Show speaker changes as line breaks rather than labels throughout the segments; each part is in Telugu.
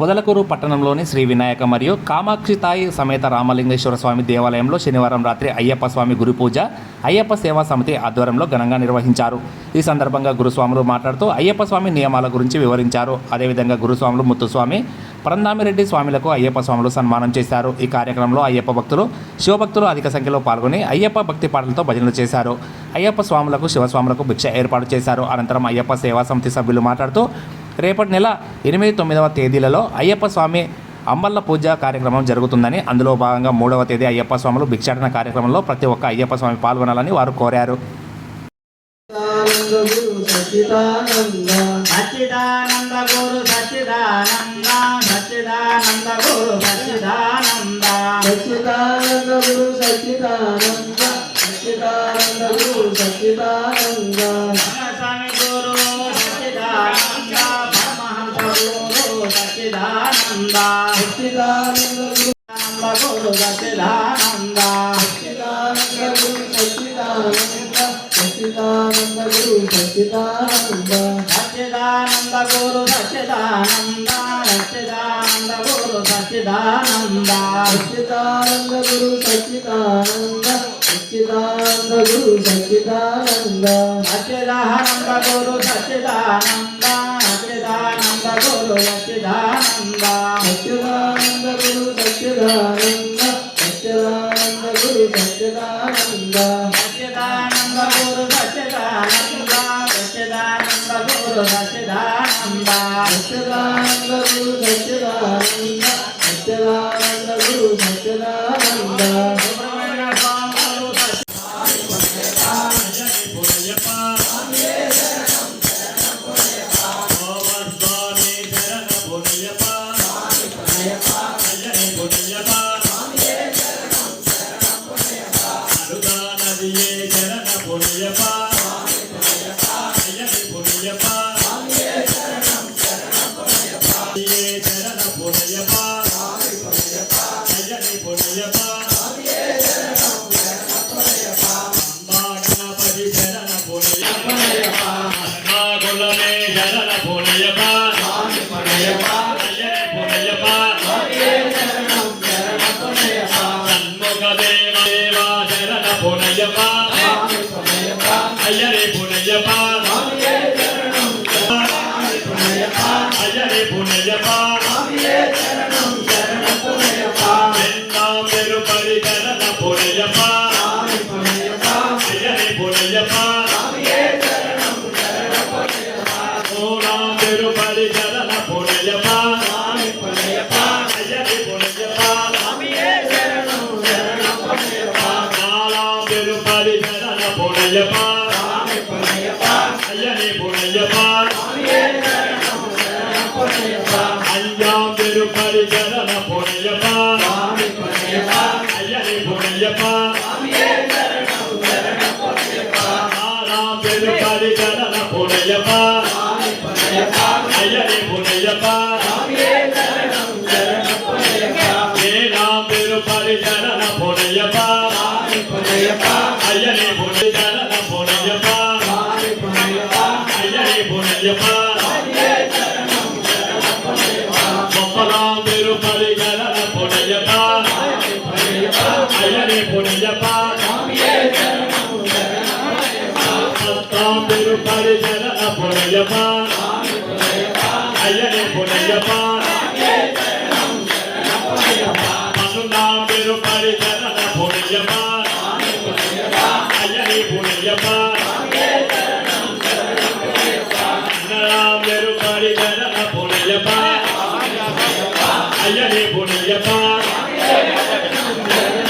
పొదలకూరు పట్టణంలోని శ్రీ వినాయక మరియు కామాక్షితాయి సమేత రామలింగేశ్వర స్వామి దేవాలయంలో శనివారం రాత్రి అయ్యప్ప స్వామి గురు పూజ అయ్యప్ప సేవా సమితి ఆధ్వర్యంలో ఘనంగా నిర్వహించారు. ఈ సందర్భంగా గురుస్వాములు మాట్లాడుతూ అయ్యప్ప స్వామి నియమాల గురించి వివరించారు. అదేవిధంగా గురుస్వాములు ముత్తుస్వామి పరందామిరెడ్డి స్వామిలకు అయ్యప్ప స్వాములు సన్మానం చేశారు. ఈ కార్యక్రమంలో అయ్యప్ప భక్తులు శివభక్తులు అధిక సంఖ్యలో పాల్గొని అయ్యప్ప భక్తి పాటలతో భజనలు చేశారు. అయ్యప్ప స్వాములకు శివస్వాములకు భిక్ష ఏర్పాటు చేశారు. అనంతరం అయ్యప్ప సేవా సమితి సభ్యులు మాట్లాడుతూ రేపటి నెల ఎనిమిది తొమ్మిదవ తేదీలలో అయ్యప్ప స్వామి అంబల్ల పూజ కార్యక్రమం జరుగుతుందని అందులో భాగంగా మూడవ తేదీ అయ్యప్ప స్వాములు భిక్షాటన కార్యక్రమంలో ప్రతి ఒక్క అయ్యప్ప స్వామి పాల్గొనాలని వారు కోరారు.
సచ్చిదానంద చిదానంద చిదానంద గురు సచిదానంద
సచిదానంద గురు సచిదానంద సచిదానంద గురు సచిదానంద
సచిదానంద గురు సచిదానంద సచిదానంద గురు సచిదానంద
సచిదానంద గురు
సచిదానంద సచ్చిదానంద
గురు సచ్చిదానంద సచ్చిదానంద గురు సచ్చిదానంద
సచ్చిదానంద గురు సచ్చిదానంద. సత్యదానంద గురు సత్యదానంద
సత్యదానంద గురు
సత్యదానంద Yeah. Bye. பொன்னையப்பா ஐயனே பொன்னையப்பா அஞ்சாம் பெரு பரிசரண பொன்னையப்பா ஐயனே பொன்னையப்பா ஆறாம் பெரு பரிசரண பொன்னையப்பா ஐயனே பொன்னையப்பா ஏழாம் பெரு பரிசரண பொன்னையப்பா ஐயனே
பொன்னையப்பா Yeah.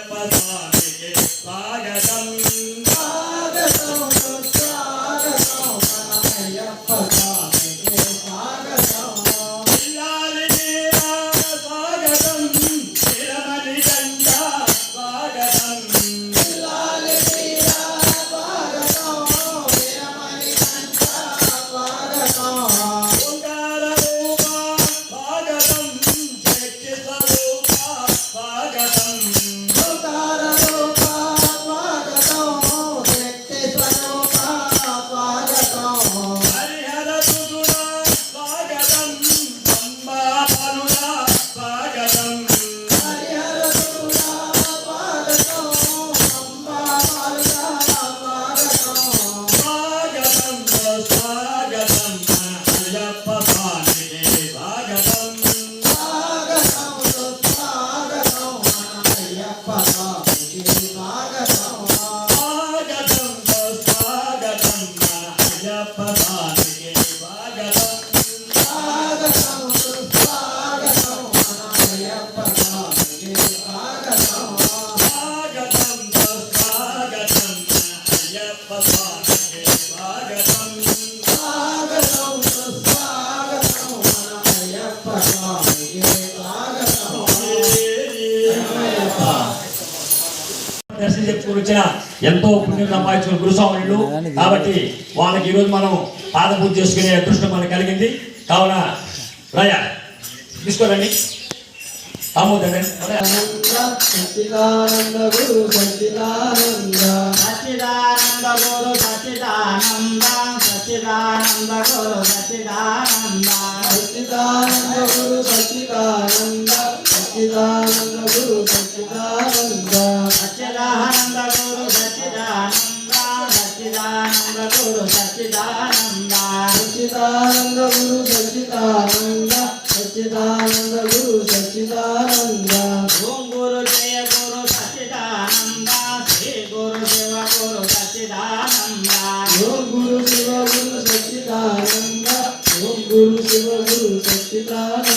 అయ్యప్ప స్వామికి స్వాగతం
వచ్చిన ఎంతో పుణ్యం సంపాదించిన గురుస్వాములు. కాబట్టి వాళ్ళకి ఈరోజు మనం పాద పూజ చేసుకునే అదృష్టం మనకు కలిగింది. కావున రాయ తీసుకోరండి. ఆమోదండి
సచ్చిదానంద గురు సచ్చిదానంద.
సచ్చిదానంద గురు సచ్చిదానంద. సచ్చిదానంద గురు సచ్చిదానంద.
సచ్చిదానంద గురు సచ్చిదానంద. సచ్చిదానంద గురు సచ్చిదానంద.
సచ్చిదానంద సచ్చిదానంద గురు సచ్చిదానంద
సచ్చిదానంద గురు సచ్చిదానంద
ఓం గురు జయ గురు సచ్చిదానంద శ్రీ గురు శివ గురు సచ్చిదానంద
ఓం గురు శివ గురు సచ్చిదానంద ఓం గురు శివ గురు సచ్చిదానంద